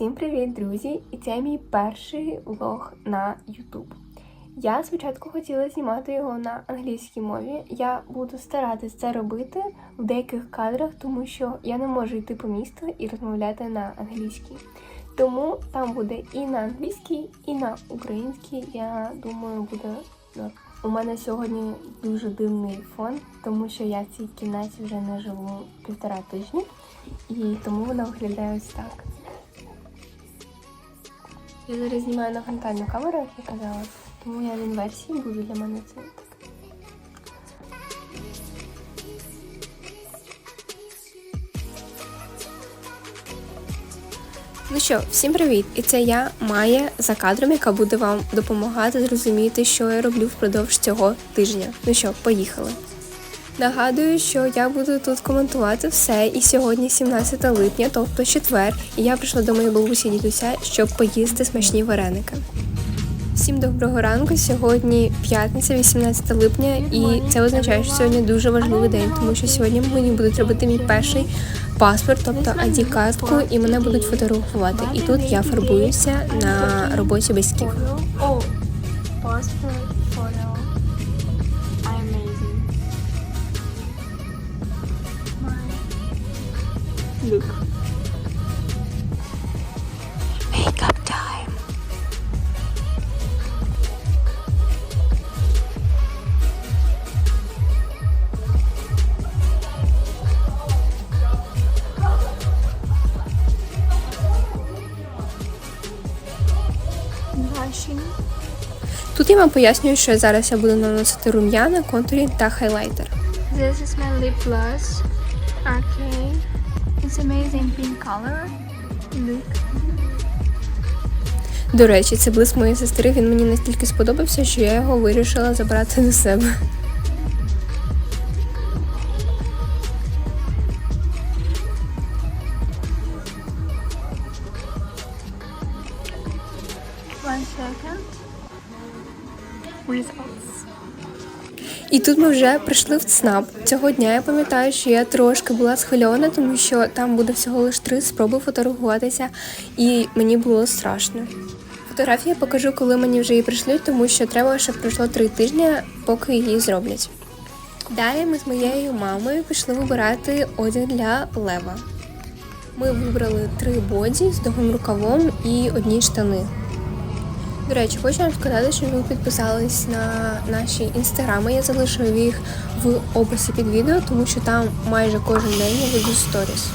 Всім привіт, друзі! І це мій перший влог на YouTube. Я спочатку хотіла знімати його на англійській мові. Я буду старатись це робити в деяких кадрах, тому що я не можу йти по місту і розмовляти на англійській. Тому там буде і на англійській, і на українській. Я думаю, буде норм. У мене сьогодні дуже дивний фон, тому що я в цій кімнаті вже не живу півтора тижні, і тому вона виглядає ось так. Я зараз знімаю на фронтальну камеру, як я казала, тому я в інверсії буду для мене це так. Ну що, всім привіт! І це я, Майя, за кадром, яка буде вам допомагати зрозуміти, що я роблю впродовж цього тижня. Ну що, поїхали. Нагадую, що я буду тут коментувати все. І сьогодні 17 липня, тобто четвер, і я прийшла до моєї бабусі дідуся, щоб поїсти смачні вареники. Всім доброго ранку. Сьогодні п'ятниця, 18 липня, і це означає, що сьогодні дуже важливий день, тому що сьогодні мені будуть робити мій перший паспорт, тобто id картку і мене будуть фотографувати. І тут я фарбуюся на роботі батьків. Look. Makeup time. Тут я вам пояснюю, що зараз я буду наносити рум'яна, контурінг та хайлайтер. This is my lip gloss. Okay. It's amazing pink color. Look. До речі, це блиск моєї сестри. Він мені настільки сподобався, що я його вирішила забрати до себе. One second. Results. І тут ми вже прийшли в ЦНАП. Цього дня я пам'ятаю, що я трошки була схвильована, тому що там буде всього лише три спроби фотографуватися, і мені було страшно. Фотографії покажу, коли мені вже її прийшлють, тому що треба, щоб пройшло три тижні, поки її зроблять. Далі ми з моєю мамою пішли вибирати одяг для Лева. Ми вибрали три боді з довгим рукавом і одні штани. До речі, хочу вам сказати, що ви підписались на наші інстаграми. Я залишив їх в описі під відео, тому що там майже кожен день я веду сторіс.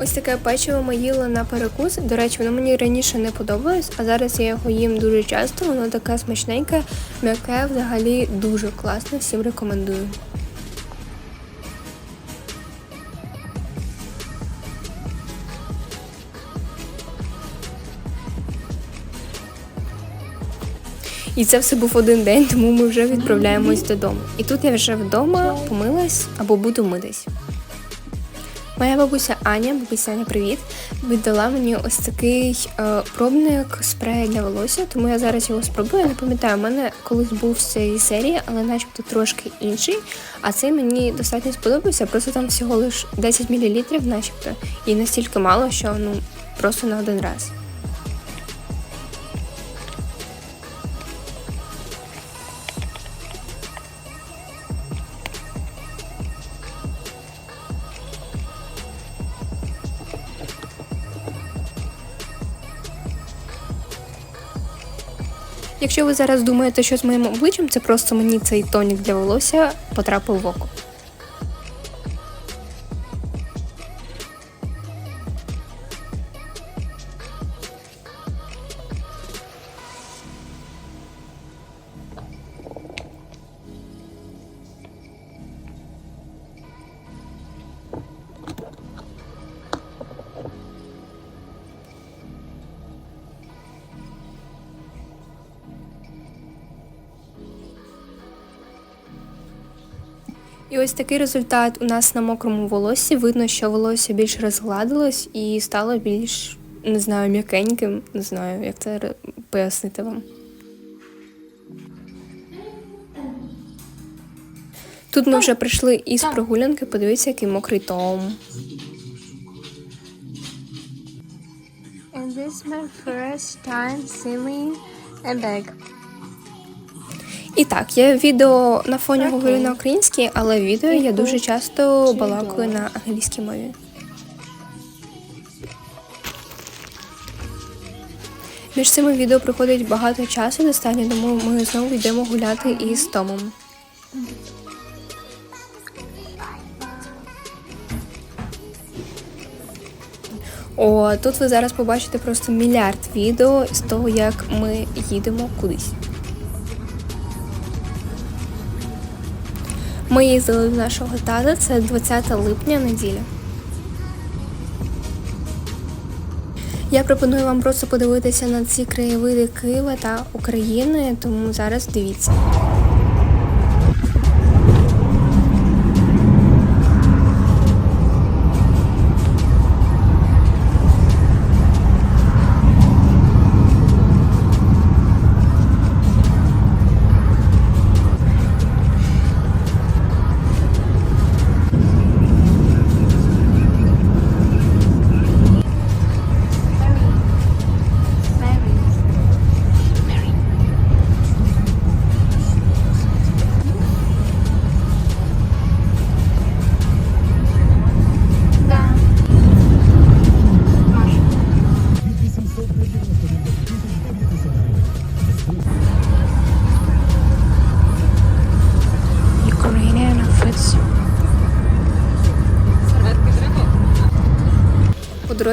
Ось таке печиво ми їли на перекус. До речі, воно мені раніше не подобалось, а зараз я його їм дуже часто. Воно таке смачненьке, м'яке, взагалі дуже класне. Всім рекомендую. І це все був один день, тому ми вже відправляємось додому. І тут я вже вдома помилась або буду митись. Моя бабуся Аня, бабуся Аня, привіт, віддала мені ось такий е, пробник спрею для волосся, тому я зараз його спробую. Я не пам'ятаю, у мене колись був з цієї серії, але начебто трошки інший. А цей мені достатньо сподобався, просто там всього лише 10 мл, начебто, і настільки мало, що ну просто на один раз. Якщо ви зараз думаєте, що з моїм обличчям, це просто мені цей тонік для волосся потрапив в око. І ось такий результат у нас на мокрому волоссі. Видно, що волосся більш розгладилось і стало більш, не знаю, м'якеньким. Не знаю, як це пояснити вам. Тут ми вже прийшли із прогулянки. Подивіться, який мокрий том. And this is my first time swimming a bag. І так, я відео на фоні говорю на українській, але відео я дуже часто балакаю на англійській мові. Між цими відео проходить багато часу достатньо, тому ми знову йдемо гуляти із Томом. О, тут ви зараз побачите просто мільярд відео з того, як ми їдемо кудись. Ми їздили до нашого тата, це 20 липня, неділя. Я пропоную вам просто подивитися на ці краєвиди Києва та України, тому зараз дивіться.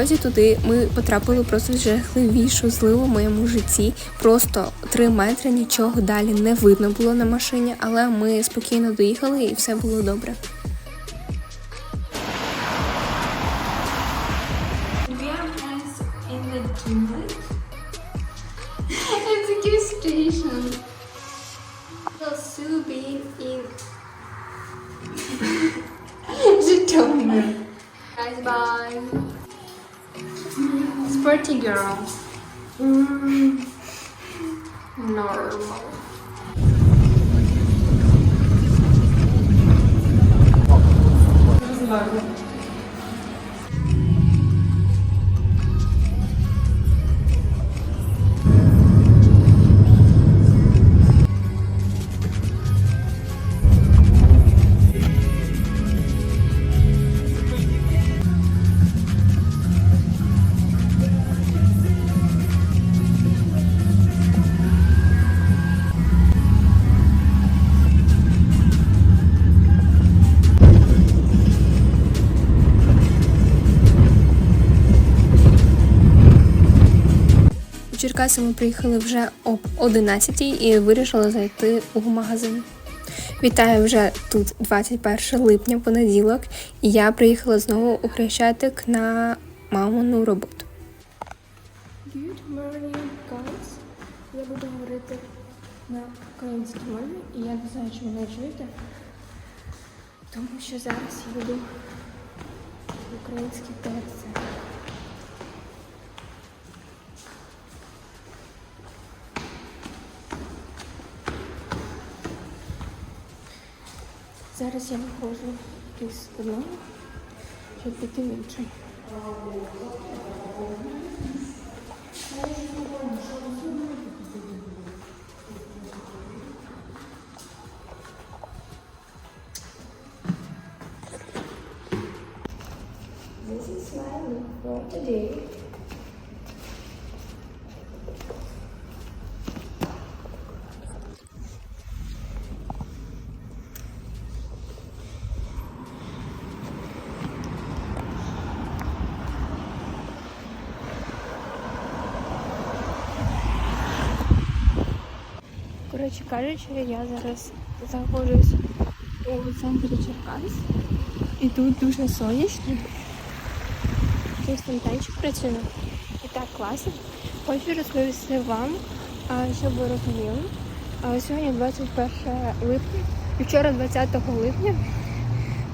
Дорозі туди ми потрапили просто в жахливішу зливу в моєму житті. Просто три метри нічого далі не видно було на машині, але ми спокійно доїхали і все було добре. We are Sporty girl. Mm. Normal. Черкаси ми приїхали вже об 11 і вирішили зайти у магазин. Вітаю вже тут 21 липня, понеділок, і я приїхала знову у Хрещатик на мамину роботу. Good morning, guys. Я буду говорити на українській мові, і я не знаю, чи мене чуєте, тому що зараз я веду українські тексти. Зараз я виходжу із одного, щоб піти в інший. This is my look for today. Коротше кажучи, я зараз знаходжусь у центрі Черкас. І тут дуже сонячно. Тут фонтанчик працює. І так класно. Хочу розповісти вам, щоб ви розуміли. Сьогодні 21 липня, і вчора 20 липня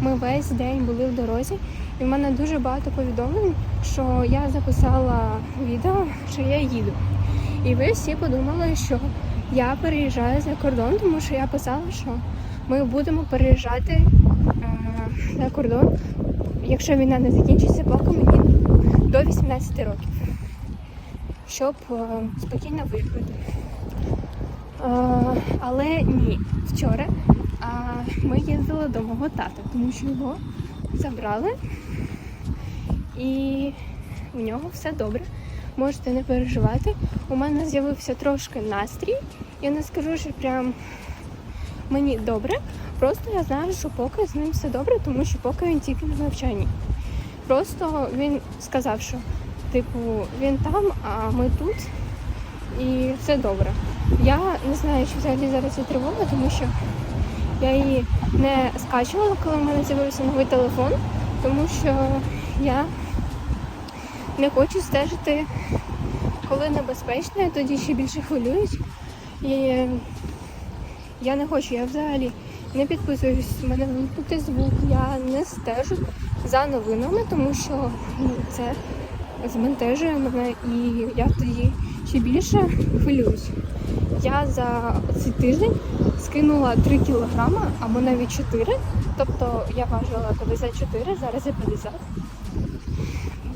ми весь день були в дорозі, і в мене дуже багато повідомлень, що я записала відео, що я їду. І ви всі подумали, що я переїжджаю за кордон, тому що я писала, що ми будемо переїжджати е, на кордон, якщо війна не закінчиться, поки мені до 18 років, щоб е, спокійно виїхати. Е, але ні, вчора ми їздили до мого тата, тому що його забрали і у нього все добре. Можете не переживати. У мене з'явився трошки настрій. Я не скажу, що прям мені добре. Просто я знаю, що поки з ним все добре, тому що поки він тільки на навчанні. Просто він сказав, що типу він там, а ми тут, і все добре. Я не знаю, чи взагалі зараз є тривога, тому що я її не скачувала, коли в мене з'явився новий телефон, тому що я не хочу стежити, коли небезпечно, я тоді ще більше хвилююсь. І я не хочу, я взагалі не підписуюсь, в мене вимкнутий звук, я не стежу за новинами, тому що ну, це збентежує мене і я тоді ще більше хвилююсь. Я за цей тиждень скинула 3 кілограми або навіть 4. Тобто я важила 54, зараз я 50.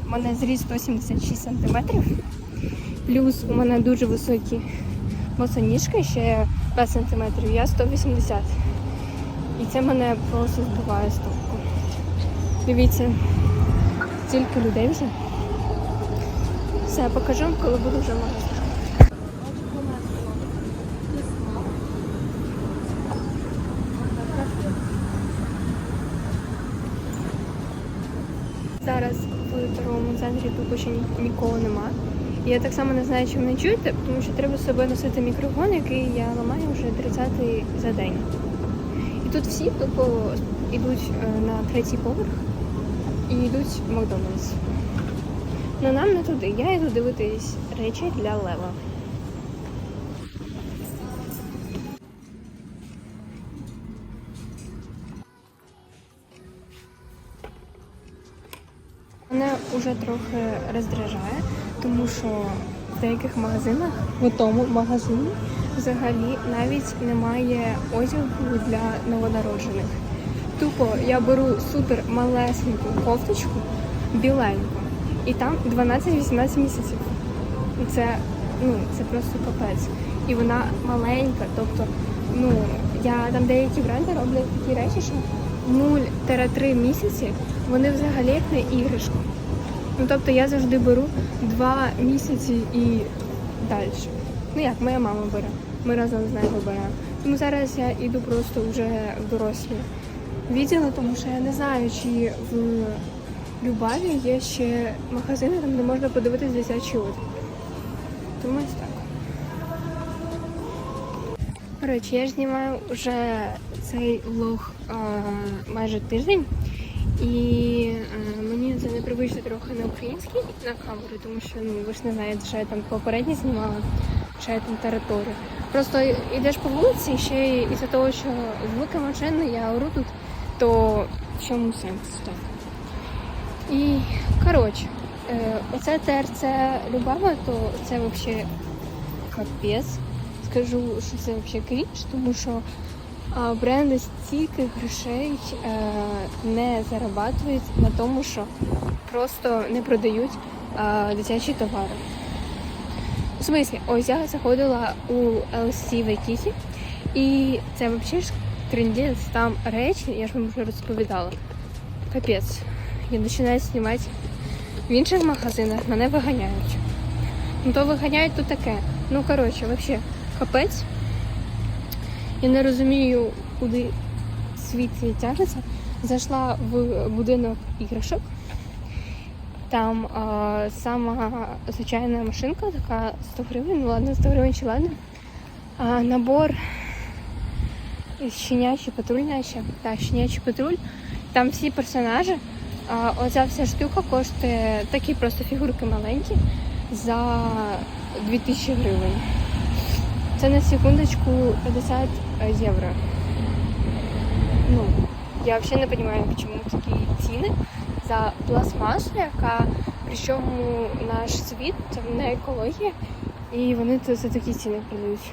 У мене зріс 176 сантиметрів. Плюс у мене дуже високі босоніжки, ще 5 сантиметрів, я 180. І це мене просто збиває з толку. Дивіться, стільки людей вже. Все, я покажу, коли буду вже в магазині. Зараз торговому центрі тут ще ні- нікого нема. І я так само не знаю, чи мене чуєте, тому що треба з собою носити мікрофон, який я ламаю вже 30-й за день. І тут всі тупо йдуть е, на третій поверх і йдуть в Макдональдс. Ну нам не туди. Я йду дивитись речі для Лева. Вже трохи роздражає, тому що в деяких магазинах, в тому магазині, взагалі навіть немає одягу для новонароджених. Тупо я беру супер малесеньку кофточку, біленьку, і там 12-18 місяців. І Це, ну, це просто капець. І вона маленька, тобто, ну, я там деякі бренди роблять такі речі, що 0-3 місяці вони взагалі як на іграшку. Ну тобто я завжди беру 2 місяці і далі. Ну як моя мама бере. Ми разом з нею беремо. Тому зараз я йду просто вже в дорослі відділи, тому що я не знаю, чи в Любаві є ще магазини, там де можна подивитись дитячий одяг. Тому ось так. Коротше, я ж знімаю вже цей влог е, майже тиждень, і е, мені це непривично трохи на українській на камеру, тому що ну ви ж не знаєте, що я там попередньо знімала, що я там територію. Просто йдеш по вулиці, ще й із-за того, що звуки машини, я ору тут, то в чому сенс так? І коротше, е, оце ТРЦ Любава, то це взагалі капець. Скажу, що це взагалі крінж, тому що бренди стільки грошей е, не зарабатують на тому, що просто не продають е, дитячі товари. В смислі, ось я заходила у LC в Якісі, і це взагалі ж трендець, там речі, я ж вам вже розповідала. Капець. Я починаю знімати в інших магазинах, мене виганяють. Ну то виганяють то таке. Ну коротше, взагалі, капець. Я не розумію, куди світ цей тягнеться. Зайшла в будинок іграшок. Там а, сама звичайна машинка, така 100 гривень, ну ладно, 100 гривень чи ладно. А, набор щенячий патруль наче. Так, щенячий патруль. Там всі персонажі. А, оця вся штука коштує такі просто фігурки маленькі за 2000 гривень. Це на секундочку 50 євро. Ну, я взагалі не розумію, чому такі ціни за пластмасу, яка причому наш світ це не екологія, і вони тут за такі ціни продають.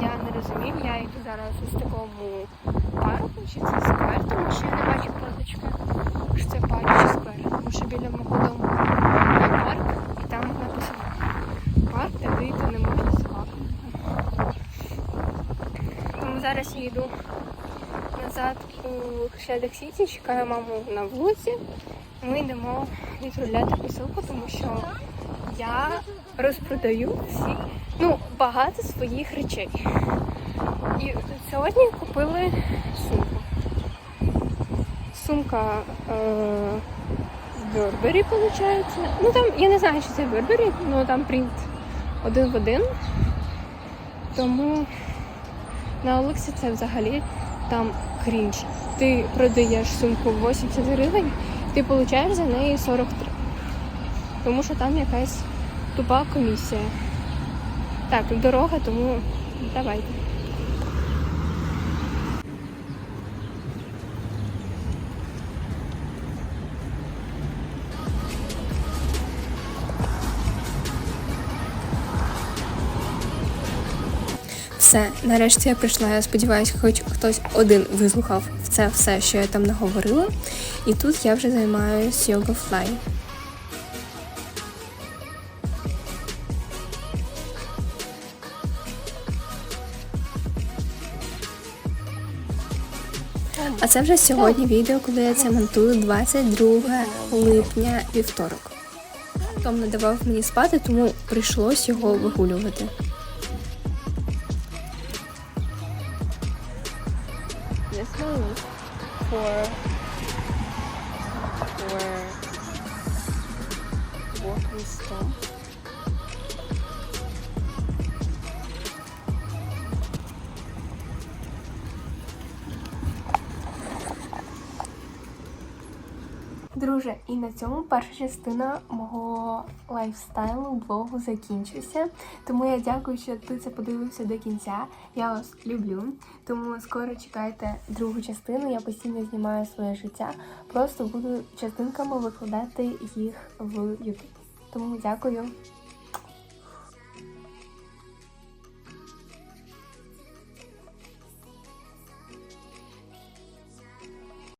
Я не зрозумів, я йду зараз в такому парку, чи це сквер, тому що я не бачу позначки, що це парк чи сквер. Тому що біля мого дому є парк, і там написано парк, де вийти не можна собаку. Йду назад у Шедек Сіті, чекаю маму на вулиці. Ми йдемо відправляти посилку, тому що я розпродаю всі, ну, багато своїх речей. І сьогодні купили сумку. Сумка е, в Бербері, виходить. Ну там, я не знаю, чи це Бербері, але там принт один в один. Тому на Олексі це взагалі там крінж. Ти продаєш сумку 80 гривень, ти получаєш за неї 43. Тому що там якась тупа комісія. Так, дорога, тому давайте. Все, нарешті я прийшла. Я сподіваюся, хоч хтось один вислухав це все, що я там наговорила. І тут я вже займаюся йога флай. А це вже сьогодні відео, коли я це монтую 22 липня вівторок. Том не давав мені спати, тому прийшлось його вигулювати. Друже, і на цьому перша частина мого лайфстайлу блогу закінчується. Тому я дякую, що ти це подивився до кінця. Я вас люблю. Тому скоро чекайте другу частину. Я постійно знімаю своє життя. Просто буду частинками викладати їх в YouTube. Тому дякую.